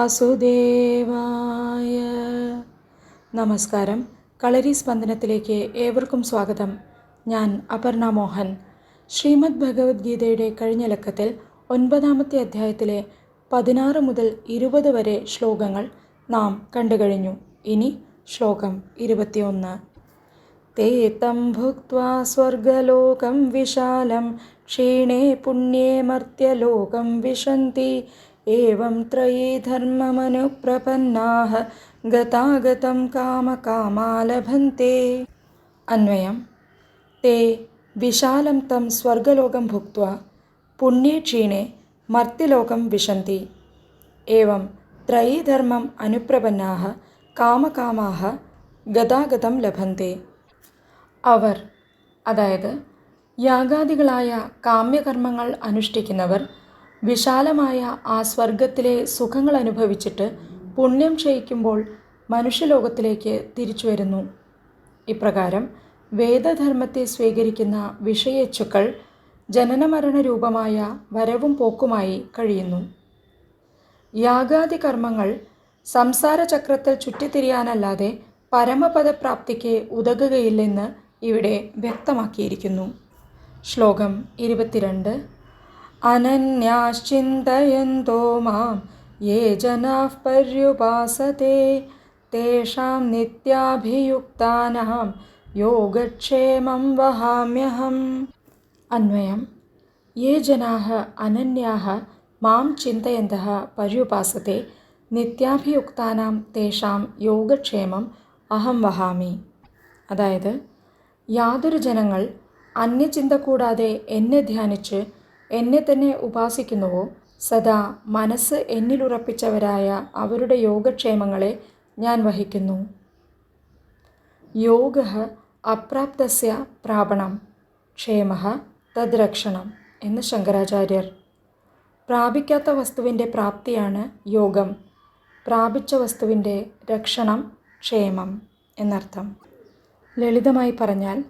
വാസുദേവായ. നമസ്കാരം. കളരി സ്പന്ദനത്തിലേക്ക് ഏവർക്കും സ്വാഗതം. ഞാൻ അപർണ മോഹൻ. ശ്രീമദ് ഭഗവത്ഗീതയുടെ കഴിഞ്ഞ ലക്കത്തിൽ ഒൻപതാമത്തെ അധ്യായത്തിലെ പതിനാറ് മുതൽ ഇരുപത് വരെ ശ്ലോകങ്ങൾ നാം കണ്ടുകഴിഞ്ഞു ഇനി ശ്ലോകം ഇരുപത്തിയൊന്ന്. തേത്തം ഭുക്ത സ്വർഗലോകം വിശാലം ക്ഷീണേ പുണ്യേ മർത്യലോകം വിശന്തി एवं त्रयी धर्ममनुप्रपन्नाः गतागतं कामकामा लभन्ते अन्वयं ते विशालं तं स्वर्गलोकं भुक्त्वा पुण्ये क्षीणे मर्त्यलोकं विशन्ति एवं त्रयी धर्मम् अनुप्रपन्नाः കാമകാമാഹ ഗതാഗതം ലഭന്തെ അവർ അതായത് യാഗാദികളായ കാമ്യകർമ്മങ്ങൾ അനുഷ്ഠിക്കുന്നവർ വിശാലമായ ആ സ്വർഗത്തിലെ സുഖങ്ങൾ അനുഭവിച്ചിട്ട് പുണ്യം ക്ഷയിക്കുമ്പോൾ മനുഷ്യലോകത്തിലേക്ക് തിരിച്ചു വരുന്നു. ഇപ്രകാരം വേദധർമ്മത്തെ സ്വീകരിക്കുന്ന വിഷയേച്ഛുക്കൾ ജനനമരണ രൂപമായ വരവും പോക്കുമായി കഴിയുന്നു. യാഗാദി കർമ്മങ്ങൾ സംസാരചക്രത്തിൽ ചുറ്റിത്തിരിയാനല്ലാതെ പരമപദപ്രാപ്തിക്ക് ഉതകുകയില്ലെന്ന് ഇവിടെ വ്യക്തമാക്കിയിരിക്കുന്നു. ശ്ലോകം ഇരുപത്തിരണ്ട് അനന്യാശ്ചിന്തയന്തോ മാം യേ ജനാഃ പര്യുപാസത്തെ തേഷാം നിത്യാഭിയുക്താനാം യോഗക്ഷേമം വഹാമ്യഹം അന്വയം യേ जनाः അനന്യാഃ മാം चिन्तयन्तः പര്യുപാസത്തെ നിത്യാഭിയുക്താനാം തേഷാം യോഗക്ഷേമം അഹം വഹാമി അതായത് യാതൊരു ജനങ്ങൾ അന്യചിന്ത കൂടാതെ എന്നെ ധ്യാനിച്ച് എന്നെ തന്നെ ഉപാസിക്കുന്നുവോ? സദാ മനസ്സ് എന്നിലുറപ്പിച്ചവരായ അവരുടെ യോഗക്ഷേമങ്ങളെ ഞാൻ വഹിക്കുന്നു. യോഗ അപ്രാപ്തസ്യ പ്രാപണം ക്ഷേമ തദ്രക്ഷണം എന്ന് ശങ്കരാചാര്യർ. പ്രാപിക്കാത്ത വസ്തുവിന്റെ പ്രാപ്തിയാണ് യോഗം. പ്രാപിച്ച വസ്തുവിന്റെ രക്ഷണം ക്ഷേമം എന്നർത്ഥം. ലളിതമായി പറഞ്ഞാൽ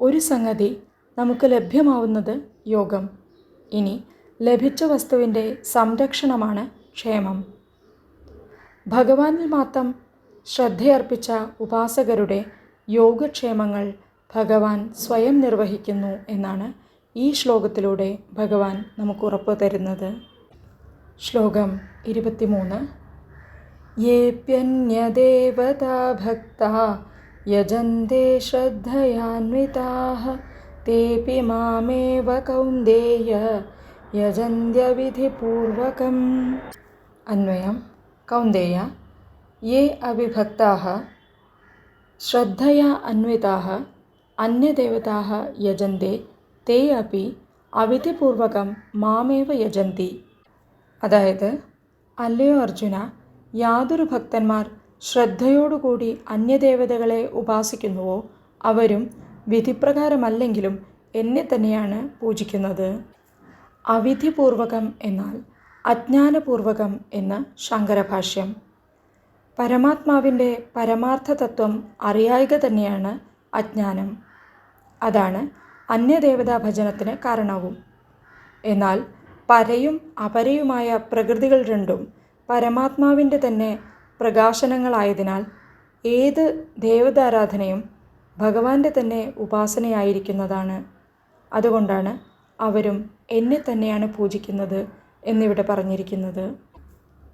ഒരു സംഗതി നമുക്ക് ലഭ്യമാവുന്നത് യോഗം. ഇനി ലഭിച്ച വസ്തുവിന്റെ സംരക്ഷണമാണ് ക്ഷേമം. ഭഗവാനിൽ മാത്രം ശ്രദ്ധയർപ്പിച്ച ഉപാസകരുടെ യോഗക്ഷേമങ്ങൾ ഭഗവാൻ സ്വയം നിർവഹിക്കുന്നു എന്നാണ് ഈ ശ്ലോകത്തിലൂടെ ഭഗവാൻ നമുക്ക് ഉറപ്പ് തരുന്നത്. ശ്ലോകം ഇരുപത്തിമൂന്ന്. യേപ്യന്യദേവതാ ഭക്ത യജന്തേ ശ്രദ്ധയാന്വിതാः തേപി മാമേവ കൗന്ദേയ യജന്ത്യവിധിപൂർവകം അന്വയം കൗന്ദേയ യേ അവിഭക്താः ശ്രദ്ധയാ അന്വിതാः അന്യദേവതാः യജന്തെ തേ അപ്പി അവിധിപൂർവകം മാമേവ യജന്തി അതായത് അല്ലയോ അർജുന യാതൊരു ഭക്തന്മാർ ശ്രദ്ധയോടുകൂടി അന്യദേവതകളെ ഉപാസിക്കുന്നുവോ? അവരും വിധിപ്രകാരമല്ലെങ്കിലും എന്നെ തന്നെയാണ് പൂജിക്കുന്നത്. അവിധിപൂർവകം എന്നാൽ അജ്ഞാനപൂർവകം എന്ന് ശങ്കരഭാഷ്യം. പരമാത്മാവിന്റെ പരമാർത്ഥ തത്വം അറിയായിക തന്നെയാണ് അജ്ഞാനം. അതാണ് അന്യദേവതാ ഭജനത്തിന് കാരണവും. എന്നാൽ പരയും അപരയുമായ പ്രകൃതികൾ രണ്ടും പരമാത്മാവിന്റെ തന്നെ പ്രകാശനങ്ങളായതിനാൽ ഏത് ദേവതാരാധനയും ഭഗവാന്റെ തന്നെ ഉപാസനയായിരിക്കുന്നതാണ്. അതുകൊണ്ടാണ് അവരും എന്നെ തന്നെയാണ് പൂജിക്കുന്നത് എന്നിവിടെ പറഞ്ഞിരിക്കുന്നത്.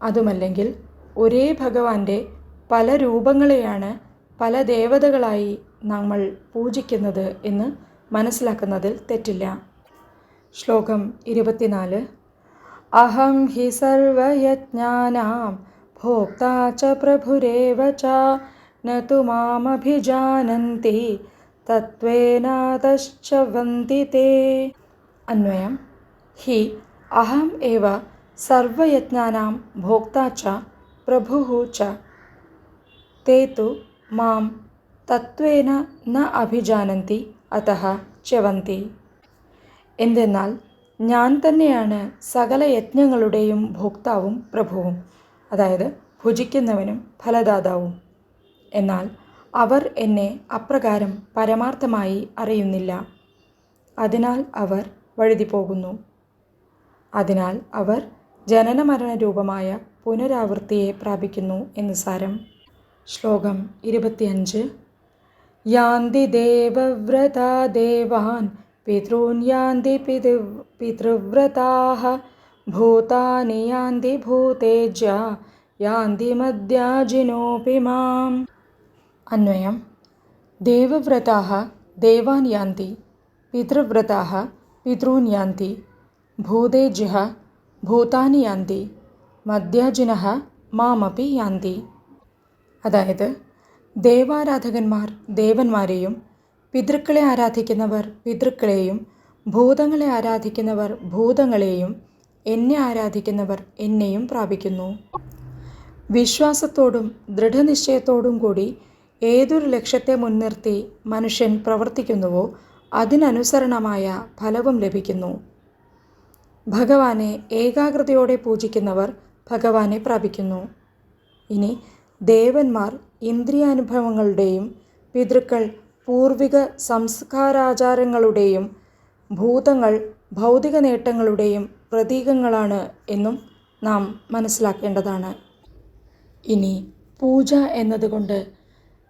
അതുമല്ലെങ്കിൽ ഒരേ ഭഗവാന്റെ പല രൂപങ്ങളെയാണ് പല ദേവതകളായി നമ്മൾ പൂജിക്കുന്നത് എന്ന് മനസ്സിലാക്കുന്നതിൽ തെറ്റില്ല. ശ്ലോകം ഇരുപത്തിനാല്. അഹം ഹി സർവയജ്ഞാനാം ഭോക്താ ച പ്രഭുരേവ ച ന तु മാമഭിജാനന്തി തത്വേനാതശ്ച വന്തി തേ. അന്വയം ഹി അഹം ഏവ സർവയജ്ഞാനാം ഭോക്താ ച പ്രഭുഃ ച. തേ തു മാം തത്വേന ന അഭിജാനന്തി അതഃ ച്യവന്തി എന്തെന്നാൽ ഞാൻ തന്നെയാണ് സകല യജ്ഞങ്ങളുടെയും ഭോക്താവും പ്രഭുവും. അതായത് ഭുജിക്കുന്നവനും ഫലദാതാവും. എന്നാൽ അവർ എന്നെ അപ്രകാരം പരമാർത്ഥമായി അറിയുന്നില്ല. അതിനാൽ അവർ വഴുതിപ്പോകുന്നു. അതിനാൽ അവർ ജനനമരണ രൂപമായ പുനരാവൃത്തിയെ പ്രാപിക്കുന്നു എന്ന് സാരം. ശ്ലോകം ഇരുപത്തിയഞ്ച്. യാന്തി ദേവവ്രതാ ദേവാൻ പിതॄൻ പിതൃ പിതൃവ്രതാഹ ഭൂതാനി യാന്തി ഭൂതേജ യാന്തി മദ്യാജിനോപി മാം. അന്വയം. ദേവവ്രതാഹ ദേവാൻ യാന്തി പിതൃവ്രതാഹ പിതൃൻ യാന്തി ഭൂതേജ്യः ഭൂതാൻ യാന്തി മദ്യാജിന മാമപി യാന്തി. അതായത് ദേവാരാധകന്മാർ ദേവന്മാരെയും പിതൃക്കളെ ആരാധിക്കുന്നവർ പിതൃക്കളെയും ഭൂതങ്ങളെ ആരാധിക്കുന്നവർ ഭൂതങ്ങളെയും എന്നെ ആരാധിക്കുന്നവർ എന്നെയും പ്രാപിക്കുന്നു. വിശ്വാസത്തോടും ദൃഢനിശ്ചയത്തോടും കൂടി ഏതൊരു ലക്ഷ്യത്തെ മുൻനിർത്തി മനുഷ്യൻ പ്രവർത്തിക്കുന്നുവോ അതിനനുസരണമായ ഫലവും ലഭിക്കുന്നു. ഭഗവാനെ ഏകാഗ്രതയോടെ പൂജിക്കുന്നവർ ഭഗവാനെ പ്രാപിക്കുന്നു. ഇനി ദേവന്മാർ ഇന്ദ്രിയാനുഭവങ്ങളുടെയും പിതൃക്കൾ പൂർവിക സംസ്കാരാചാരങ്ങളുടെയും ഭൂതങ്ങൾ ഭൗതിക നേട്ടങ്ങളുടെയും പ്രതീകങ്ങളാണ് എന്നും നാം മനസ്സിലാക്കേണ്ടതാണ്. ഇനി പൂജ എന്നതുകൊണ്ട്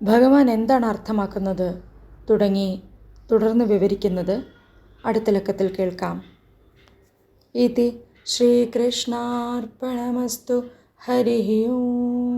ഭഗവാൻ എന്താണ് അർത്ഥമാക്കുന്നത്? തുടങ്ങി തുടർന്ന് വിവരിക്കുന്നത് അടുത്ത ലക്കത്തിൽ കേൾക്കാം. ഇതി ശ്രീകൃഷ്ണാർപ്പണമസ്തു ഹരി ഓം.